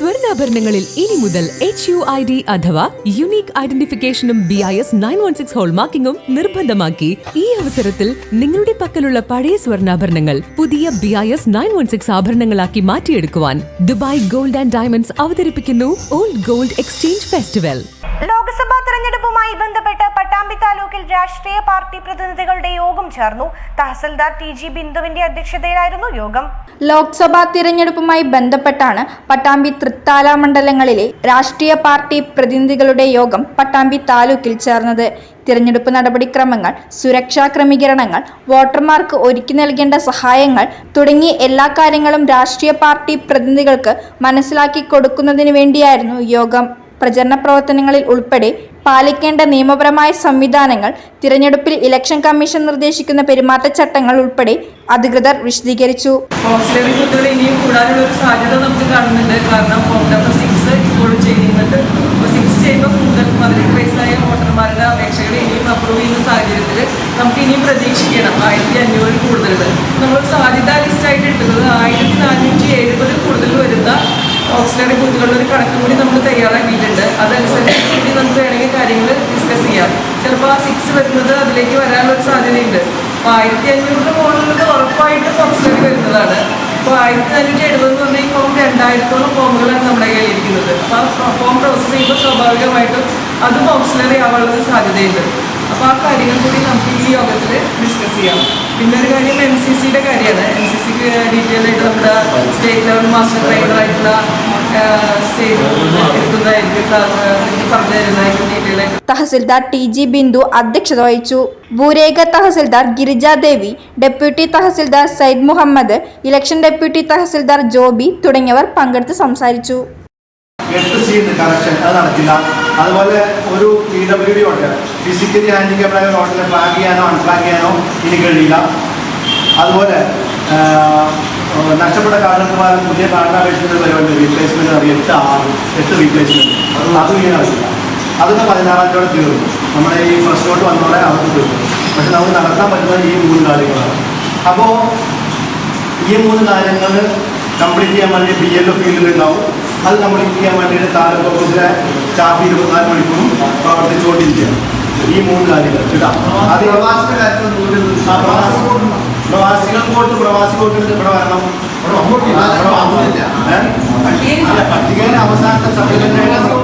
സ്വർണാഭരണങ്ങളിൽ ഇനി മുതൽ H U I D അഥവാ unique ഐഡന്റിഫിക്കേഷനും B I S nine one six ഹോൾമാർക്കിംഗും നിർബന്ധമാക്കി ഈ അവസരത്തിൽ നിങ്ങളുടെ പക്കലുള്ള പഴയ സ്വർണാഭരണങ്ങൾ പുതിയ B I S nine one six ആഭരണങ്ങളാക്കി മാറ്റിയെടുക്കുവാൻ ദുബായ് ഗോൾഡ് ആൻഡ് ഡയമണ്ട്സ് അവതരിപ്പിക്കുന്നു ഓൾഡ് ഗോൾഡ് എക്സ്ചേഞ്ച് ഫെസ്റ്റിവൽ താലൂക്കിൽ രാഷ്ട്രീയ പാർട്ടി പ്രതിനിധികളുടെ യോഗം ചേർന്നു. തഹസിൽദാർ ടി ജി ബിന്ദുവിന്റെ അധ്യക്ഷതയിലായിരുന്നു യോഗം. ലോക്സഭാ തിരഞ്ഞെടുപ്പുമായി ബന്ധപ്പെട്ടാണ് പട്ടാമ്പി തൃത്താല മണ്ഡലങ്ങളിലെ രാഷ്ട്രീയ പാർട്ടി പ്രതിനിധികളുടെ യോഗം പട്ടാമ്പി താലൂക്കിൽ ചേർന്നത്. തിരഞ്ഞെടുപ്പ് നടപടിക്രമങ്ങൾ സുരക്ഷാ ക്രമീകരണങ്ങൾ വോട്ടർമാർക്ക് ഒരുക്കി നൽകേണ്ട സഹായങ്ങൾ തുടങ്ങിയ എല്ലാ കാര്യങ്ങളും രാഷ്ട്രീയ പാർട്ടി പ്രതിനിധികൾക്ക് മനസ്സിലാക്കി കൊടുക്കുന്നതിന് വേണ്ടിയായിരുന്നു യോഗം. പ്രചരണ പ്രവർത്തനങ്ങളിൽ ഉൾപ്പെടെ പാലിക്കേണ്ട നിയമപരമായ സംവിധാനങ്ങൾ തിരഞ്ഞെടുപ്പിൽ ഇലക്ഷൻ കമ്മീഷൻ നിർദ്ദേശിക്കുന്ന പെരുമാറ്റച്ചട്ടങ്ങൾ ഉൾപ്പെടെ അധികൃതർ വിശദീകരിച്ചു. ഇനിയും കൂടാനുള്ള ഒരു സാധ്യത ഓക്സിലറി ബൂത്തുകളുടെ ഒരു കണക്ക് കൂടി നമ്മൾ തയ്യാറാക്കിയിട്ടുണ്ട് അതനുസരിച്ച് കൂടി നമുക്ക് വേണമെങ്കിൽ കാര്യങ്ങൾ ഡിസ്കസ് ചെയ്യാം ചിലപ്പോൾ ആ സിക്സ് വരുന്നത് അതിലേക്ക് വരാനുള്ള സാധ്യതയുണ്ട്. അപ്പോൾ ആയിരത്തി അഞ്ഞൂറിന് മുകളിലുള്ളത് ഉറപ്പായിട്ടും ഓക്സിലറി വരുന്നതാണ്. അപ്പോൾ ആയിരത്തി അഞ്ഞൂറ്റി എഴുപത് എന്ന് പറഞ്ഞാൽ ഈ ഫോം രണ്ടായിരത്തോളം ഫോമുകളാണ് നമ്മുടെ കയ്യിലിരിക്കുന്നത്. അപ്പോൾ ആ ഫോം പ്രോസസ്സ് ചെയ്യുമ്പോൾ സ്വാഭാവികമായിട്ടും അത് ഓക്സിലറി ആവാനുള്ള സാധ്യതയുണ്ട്. അപ്പോൾ ആ കാര്യങ്ങൾ കൂടി നമുക്ക് ഈ യോഗത്തിൽ ഡിസ്കസ് ചെയ്യാം. പിന്നെ ഒരു കാര്യം എം സി സിയുടെ കാര്യമാണ്. എം സി സിക്ക് ഡീറ്റെയിൽ ആയിട്ട് നമ്മുടെ സ്റ്റേറ്റ് ലെവൽ മാസ്റ്റർ ട്രെയിനർ ആയിട്ടുള്ള തഹസിൽദാർ ടി ജി ബിന്ദു അധ്യക്ഷത വഹിച്ചു. ഭൂരേഖ tahsildar Girijadevi deputy tahsildar Sayyid Muhammad election deputy tahsildar Joby തുടങ്ങിയവർ പങ്കെടുത്ത് സംസാരിച്ചു. എട്ട് സി ഉണ്ട് കറക്ഷൻ അത് നടക്കില്ല അതുപോലെ ഒരു പി ഡബ്ല്യു ഡി ഉണ്ട് ഫിസിക്കലി ഹാൻഡിക്യാപ്ഡായ റോഡിനെ ഫ്ലാഗ് ചെയ്യാനോ അൺഫ്ലാഗ് ചെയ്യാനോ ഇനി കഴിയില്ല. അതുപോലെ നഷ്ടപ്പെട്ട കാരണന്മാർ പുതിയ കാർഡ് അപേക്ഷിക്കുന്ന പരിപാടി റീപ്ലേസ്മെന്റ് അറിയാം. എട്ട് ആറ് എട്ട് റീപ്ലേസ്മെന്റ് അതും ഇനി നടക്കില്ല അതൊക്കെ പതിനാറാം തീയതി തീർന്നു. നമ്മുടെ ഈ ഫസ്റ്റ് നോട്ട് വന്നോടെ അവർക്ക് തീർന്നു. പക്ഷെ നമുക്ക് നടത്താൻ പറ്റുന്നത് ഈ മൂന്ന് കാര്യങ്ങളാണ്. അപ്പോൾ ഈ മൂന്ന് കാര്യങ്ങൾ കംപ്ലീറ്റ് ചെയ്യാൻ വേണ്ടി ബി എൽ ഫീൽഡിൽ ഉണ്ടാവും. അത് കംപ്ലീറ്റ് ചെയ്യാൻ വേണ്ടിയിട്ട് ഓഫീസിലെ സ്റ്റാഫ് ഇരുപത്തിനാല് മണിക്കൂറും പ്രവർത്തിച്ചുകൊണ്ടിരിക്കുകയാണ് ഈ മൂന്ന് കാര്യങ്ങൾ കേട്ടോ? അത് പ്രവാസികൾ വോട്ട് പ്രവാസി ഇവിടെ വരണം? അല്ല, പട്ടികയിലെ അവസാനത്തെ സപ്ലിമെന്റ്